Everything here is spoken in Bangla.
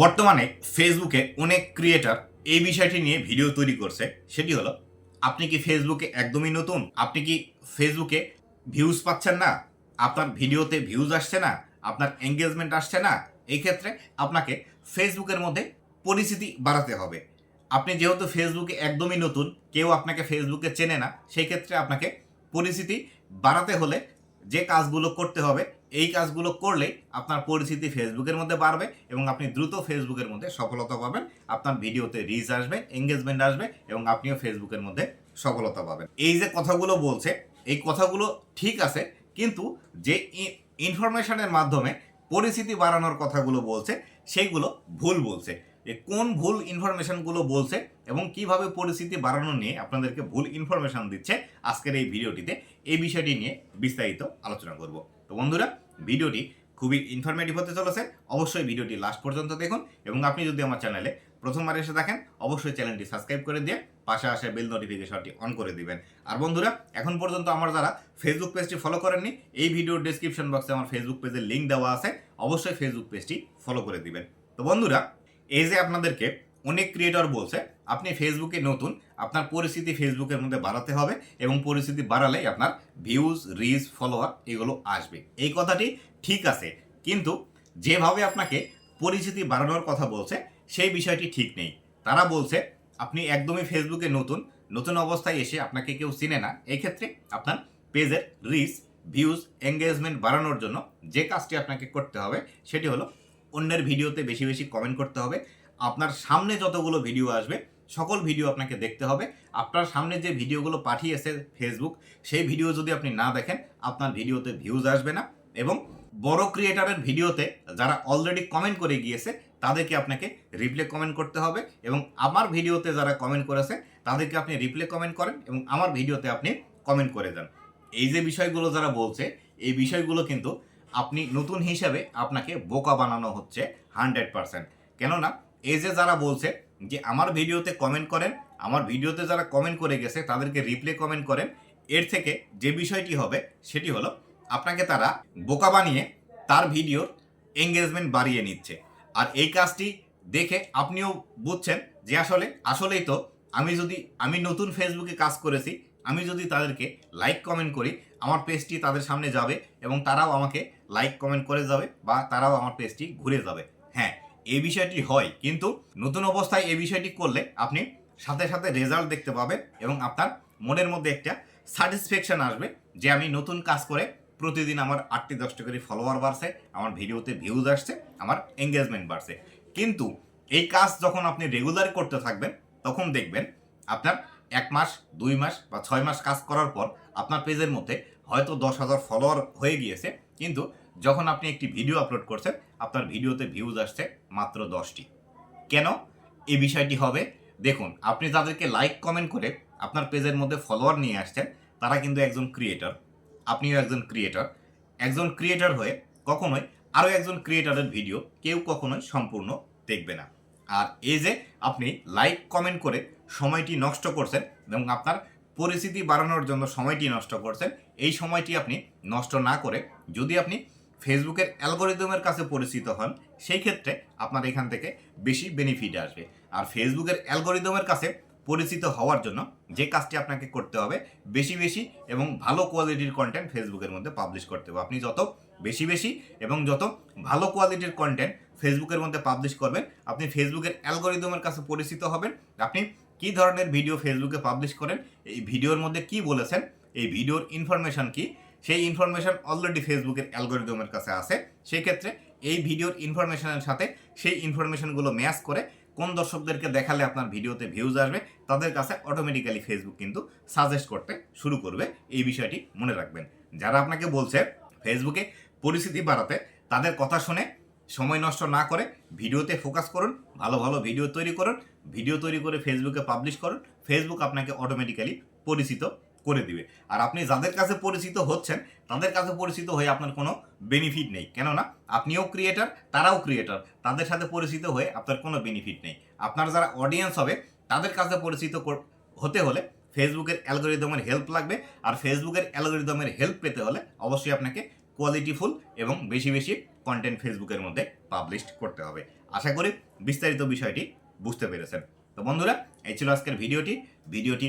বর্তমানে ফেসবুকে অনেক ক্রিয়েটার এই বিষয়টি নিয়ে ভিডিও তৈরি করছে। সেটি হলো, আপনি কি ফেসবুকে একদমই নতুন? আপনি কি ফেসবুকে ভিউজ পাচ্ছেন না? আপনার ভিডিওতে ভিউজ আসছে না? আপনার এঙ্গেজমেন্ট আসছে না? এই ক্ষেত্রে আপনাকে ফেসবুকের মধ্যে পরিচিতি বাড়াতে হবে। আপনি যেহেতু ফেসবুকে একদমই নতুন, কেউ আপনাকে ফেসবুকে চেনে না, সেই ক্ষেত্রে আপনাকে পরিচিতি বাড়াতে হলে যে কাজগুলো করতে হবে এই কাজগুলো করলেই আপনার পরিচিতি ফেসবুকের মধ্যে বাড়বে এবং আপনি দ্রুত ফেসবুকের মধ্যে সফলতা পাবেন, আপনার ভিডিওতে রিচ আসবে এঙ্গেজমেন্ট আসবে এবং আপনিও ফেসবুকের মধ্যে সফলতা পাবেন। এই যে কথাগুলো বলছে, এই কথাগুলো ঠিক আছে, কিন্তু যে ইনফরমেশনের মাধ্যমে পরিচিতি বাড়ানোর কথাগুলো বলছে, সেইগুলো ভুল বলছে। যে কোন ভুল ইনফরমেশনগুলো বলছে এবং কীভাবে পরিস্থিতি বাড়ানো নিয়ে আপনাদেরকে ভুল ইনফরমেশন দিচ্ছে, আজকের এই ভিডিওটিতে এই বিষয়টি নিয়ে বিস্তারিত আলোচনা করব। তো বন্ধুরা ভিডিওটি খুবই ইনফরমেটিভ হতে চলেছে, অবশ্যই ভিডিওটি লাস্ট পর্যন্ত দেখুন এবং আপনি যদি আমার চ্যানেলে প্রথমবার এসে দেখেন অবশ্যই চ্যানেলটি সাবস্ক্রাইব করে দিয়ে পাশে আসে বেল নোটিফিকেশনটি অন করে দিবেন। আর বন্ধুরা, এখন পর্যন্ত আমার যারা ফেসবুক পেজটি ফলো করেননি, এই ভিডিওর ডিসক্রিপশন বক্সে আমার ফেসবুক পেজের লিঙ্ক দেওয়া আছে, অবশ্যই ফেসবুক পেজটি ফলো করে দিবেন। তো বন্ধুরা, এই যে আপনাদেরকে অনেক ক্রিয়েটর বলছে আপনি ফেসবুকে নতুন, আপনার পরিস্থিতি ফেসবুকের মধ্যে বাড়াতে হবে এবং পরিস্থিতি বাড়ালেই আপনার ভিউজ রিচ ফলোয়ার এগুলো আসবে। এই কথাটি ঠিক আছে, কিন্তু যেভাবে আপনাকে পরিচিতি বাড়ানোর কথা বলছে, সেই বিষয়টি ঠিক নেই। তারা বলছে, আপনি একদমই ফেসবুকে নতুন নতুন অবস্থায় এসে আপনাকে কেউ চিনে না। এই ক্ষেত্রে আপনার পেজের রিচ ভিউজ এঙ্গেজমেন্ট বাড়ানোর জন্য যে কাজটি আপনাকে করতে হবে, সেটি হলো অন্যের ভিডিওতে বেশি বেশি কমেন্ট করতে হবে। আপনার সামনে যতগুলো ভিডিও আসবে সকল ভিডিও আপনাকে দেখতে হবে। আপনার সামনে যে ভিডিওগুলো পাঠিয়েছে ফেসবুক সেই ভিডিও যদি আপনি না দেখেন, আপনার ভিডিওতে ভিউজ আসবে না এবং বড় ক্রিয়েটারের ভিডিওতে যারা অলরেডি কমেন্ট করে গিয়েছে, তাদেরকে আপনাকে রিপ্লে কমেন্ট করতে হবে এবং আমার ভিডিওতে যারা কমেন্ট করেছে, তাদেরকে আপনি রিপ্লে কমেন্ট করেন এবং আমার ভিডিওতে আপনি কমেন্ট করে দেন এই যে বিষয়গুলো যারা বলছে, এই বিষয়গুলো কিন্তু আপনি নতুন হিসাবে আপনাকে বোকা বানানো হচ্ছে হান্ড্রেড পারসেন্ট কেননা, এই যে যারা বলছে যে আমার ভিডিওতে কমেন্ট করেন, আমার ভিডিওতে যারা কমেন্ট করে গেছে, তাদেরকে রিপ্লে কমেন্ট করেন। এর থেকে যে বিষয়টি হবে, সেটি হলো আপনাকে তারা বোকা বানিয়ে তার ভিডিওর এঙ্গেজমেন্ট বাড়িয়ে নিচ্ছে। আর এই কাজটি দেখে আপনিও বুঝছেন যে আসলে, আসলেই তো আমি যদি, আমি নতুন ফেসবুকে কাজ করেছি, আমি যদি তাদেরকে লাইক কমেন্ট করি, আমার পেজটি তাদের সামনে যাবে এবং তারাও আমাকে লাইক কমেন্ট করে যাবে বা তারাও আমার পেজটি ঘুরে যাবে। হ্যাঁ এই বিষয়টি হয়, কিন্তু নতুন অবস্থায় এই বিষয়টি করলে আপনি সাথে সাথে রেজাল্ট দেখতে পাবেন এবং আপনার মনের মধ্যে একটা স্যাটিসফ্যাকশন আসবে যে আমি নতুন কাজ করে প্রতিদিন আমার আটটি দশটি করে ফলোয়ার বাড়ছে, আমার ভিডিওতে ভিউজ আসছে, আমার এঙ্গেজমেন্ট বাড়ছে। কিন্তু এই কাজ যখন আপনি রেগুলার করতে থাকবেন, তখন দেখবেন আপনার এক মাস, দুই মাস বা ছয় মাস কাজ করার পর আপনার পেজের মধ্যে হয়তো দশ হাজার ফলোয়ার হয়ে গিয়েছে, কিন্তু যখন আপনি একটি ভিডিও আপলোড করছেন, আপনার ভিডিওতে ভিউজ আসছে মাত্র দশটি। কেন? এই বিষয়টি হবে, দেখুন, আপনি তাদেরকে লাইক কমেন্ট করে আপনার পেজের মধ্যে ফলোয়ার নিয়ে আসছেন, তারা কিন্তু একজন ক্রিয়েটর আপনিও একজন ক্রিয়েটর একজন ক্রিয়েটর হয়ে কখনোই আরও একজন ক্রিয়েটরের ভিডিও কেউ কখনোই সম্পূর্ণ দেখবে না। আর এই যে আপনি লাইক কমেন্ট করে সময়টি নষ্ট করছেন এবং আপনার পরিস্থিতি বাড়ানোর জন্য সময়টি নষ্ট করছেন, এই সময়টি আপনি নষ্ট না করে যদি আপনি ফেসবুকের অ্যালগোরিদমের কাছে পরিচিত হন, সেই ক্ষেত্রে আপনার এখান থেকে বেশি বেনিফিট আসবে। আর ফেসবুকের অ্যালগোরিদমের কাছে পরিচিত হওয়ার জন্য যে কাজটি আপনাকে করতে হবে, বেশি বেশি এবং ভালো কোয়ালিটির কন্টেন্ট ফেসবুকের মধ্যে পাবলিশ করতে হবে। আপনি যত বেশি বেশি এবং যত ভালো কোয়ালিটির কন্টেন্ট ফেসবুকের মধ্যে পাবলিশ করবেন, আপনি ফেসবুকের অ্যালগোরিদমের কাছে পরিচিত হবেন। আপনি কী ধরনের ভিডিও ফেসবুকে পাবলিশ করেন, এই ভিডিওর মধ্যে কি বলেছেন, এই ভিডিওর ইনফরমেশন কি সেই ইনফরমেশন অলরেডি ফেসবুকের অ্যালগোরিদমের কাছে আছে। সেই ক্ষেত্রে এই ভিডিওর ইনফরমেশনের সাথে সেই ইনফরমেশনগুলো ম্যাচ করে কোন দর্শকদেরকে দেখালে আপনার ভিডিওতে ভিউজ আসবে, তাদের কাছে অটোমেটিক্যালি ফেসবুক কিন্তু সাজেস্ট করতে শুরু করবে। এই বিষয়টি মনে রাখবেন। যারা আপনাকে বলছে ফেসবুকে পরিস্থিতি বাড়াতে, তাদের কথা শুনে সময় নষ্ট না করে ভিডিওতে ফোকাস করুন, ভালো ভালো ভিডিও তৈরি করুন ভিডিও তৈরি করে ফেসবুকে পাবলিশ করুন ফেসবুক আপনাকে অটোমেটিক্যালি পরিচিত করে দিবে। আর আপনি যাদের কাছে পরিচিত হচ্ছেন, তাদের কাছে পরিচিত হয়ে আপনার কোনো বেনিফিট নেই। কেননা, আপনিও ক্রিয়েটার তারাও ক্রিয়েটার তাদের সাথে পরিচিত হয়ে আপনার কোনো বেনিফিট নেই। আপনার যারা অডিয়েন্স হবে, তাদের কাছে পরিচিত হতে হলে ফেসবুকের অ্যালগোরিদমের হেল্প লাগবে। আর ফেসবুকের অ্যালগোরিদমের হেল্প পেতে হলে অবশ্যই আপনাকে কোয়ালিটিফুল এবং বেশি বেশি কন্টেন্ট ফেসবুকের মধ্যে পাবলিশ করতে হবে। আশা করি বিস্তারিত বিষয়টি বুঝতে পেরেছেন। তো বন্ধুরা, এই ছিল আজকের ভিডিওটি। ভিডিওটি